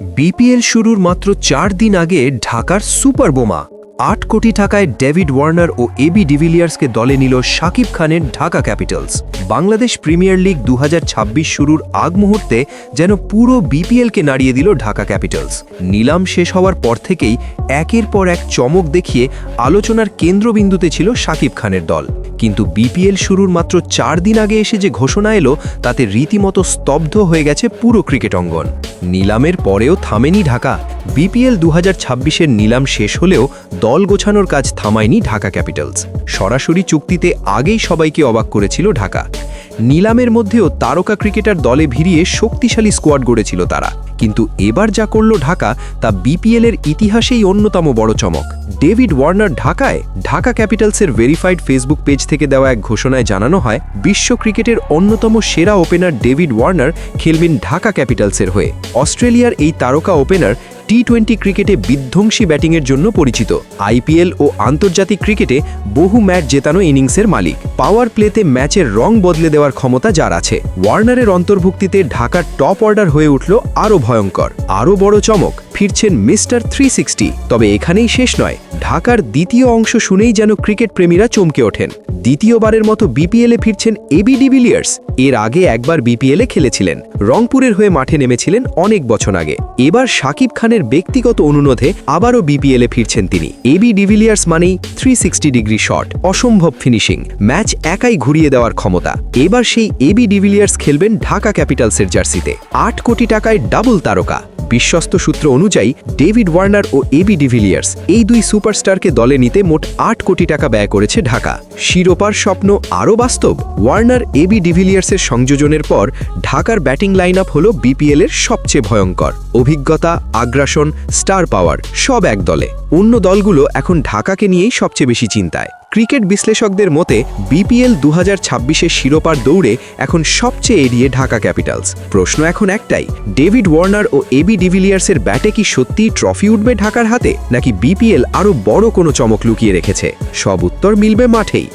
BPL শুরুর মাত্র চার দিন আগে ঢাকার সুপার বোমা। আট কোটি টাকায় ডেভিড ওয়ার্নার ও এবি ডিভিলিয়ার্সকে দলে নিল শাকিব খানের Dhaka Capitals. Bangladesh Premier League দু হাজার ছাব্বিশ শুরুর আগ মুহূর্তে যেন পুরো বিপিএলকে নাড়িয়ে দিল ঢাকা ক্যাপিটালস। নিলাম শেষ হওয়ার পর থেকেই একের পর এক চমক দেখিয়ে আলোচনার কেন্দ্রবিন্দুতে ছিল শাকিব খানের দল। কিন্তু বিপিএল শুরুর মাত্র চার দিন আগে এসে যে ঘোষণা এলো, তাতে রীতিমতো স্তব্ধ হয়ে গেছে পুরো ক্রিকেট অঙ্গন। নিলামের পরেও থামেনি ঢাকা। বিপিএল দু হাজার নিলাম শেষ হলেও দল গোছানোর কাজ থামায়নি ঢাকা ক্যাপিটালস। সরাসরি চুক্তিতে আগেই সবাইকে অবাক করেছিল ঢাকা। নিলামের মধ্যেও তারকা ক্রিকেটার দলে ভিড়িয়ে শক্তিশালী স্কোয়াড গড়েছিল তারা। কিন্তু এবার যা করল ঢাকা, তা বিপিএলের ইতিহাসেই অন্যতম বড় চমক। ডেভিড ওয়ার্নার ঢাকায় ঢাকা ক্যাপিটালসের ভেরিফাইড ফেসবুক পেজ থেকে দেওয়া এক ঘোষণায় জানানো হয়, বিশ্ব ক্রিকেটের অন্যতম সেরা ওপেনার ডেভিড ওয়ার্নার খেলবেন ঢাকা ক্যাপিটালসের হয়ে। অস্ট্রেলিয়ার এই তারকা ওপেনার টি টোয়েন্টি ক্রিকেটে বিধ্বংসী ব্যাটিংয়ের জন্য পরিচিত। আইপিএল ও আন্তর্জাতিক ক্রিকেটে বহু ম্যাচ জেতানো ইনিংসের মালিক। পাওয়ার প্লেতে ম্যাচের রং বদলে দেওয়ার ক্ষমতা যার আছে। ওয়ার্নারের অন্তর্ভুক্তিতে ঢাকার টপ অর্ডার হয়ে উঠল আরও ভয়ঙ্কর। আরও বড় চমক ফিরছেন মিস্টার থ্রি তবে এখানেই শেষ নয়, ঢাকার দ্বিতীয় অংশ শুনেই যেন ক্রিকেট প্রেমীরা চমকে ওঠেন। দ্বিতীয়বারের মতো বিপিএলে ফিরছেন এবি ডিভিলিয়ার্স এর আগে একবার বিপিএলে খেলেছিলেন। রংপুরের হয়ে মাঠে নেমেছিলেন অনেক বছর আগে। এবার শাকিব খানের ব্যক্তিগত অনুরোধে আবারও বিপিএলে ফিরছেন তিনি। এবি ডিভিলিয়ার্স মানেই থ্রি ডিগ্রি শট, অসম্ভব ফিনিশিং, ম্যাচ একাই ঘুরিয়ে দেওয়ার ক্ষমতা। এবার সেই এবি ডিভিলিয়ার্স খেলবেন ঢাকা ক্যাপিটালসের জার্সিতে। আট কোটি টাকায় ডাবল তারকা। বিশ্বস্ত সূত্র অনুযায়ী, ডেভিড ওয়ার্নার ও এবি ডিভিলিয়ার্স এই দুই সুপারস্টারকে দলে নিতে মোট আট কোটি টাকা ব্যয় করেছে ঢাকা। শিরোপার স্বপ্ন আরও বাস্তব? ওয়ার্নার এবি ডিভিলিয়ার্সের সংযোজনের পর ঢাকার ব্যাটিং লাইন আপ হল বিপিএলের সবচেয়ে ভয়ঙ্কর। অভিজ্ঞতা, আগ্রাসন, স্টার পাওয়ার, সব এক দলে। অন্য দলগুলো এখন ঢাকাকে নিয়েই সবচেয়ে বেশি চিন্তায়। ক্রিকেট বিশ্লেষকদের মতে, বিপিএল দু হাজার শিরোপার দৌড়ে এখন সবচেয়ে এড়িয়ে ঢাকা ক্যাপিটালস। প্রশ্ন এখন একটাই, ডেভিড ওয়ার্নার ও এবি ডিভিলিয়ার্সের ব্যাটে কি সত্যিই ট্রফি উঠবে ঢাকার হাতে, নাকি বিপিএল আরও বড় কোনো চমক লুকিয়ে রেখেছে? সব উত্তর মিলবে মাঠেই।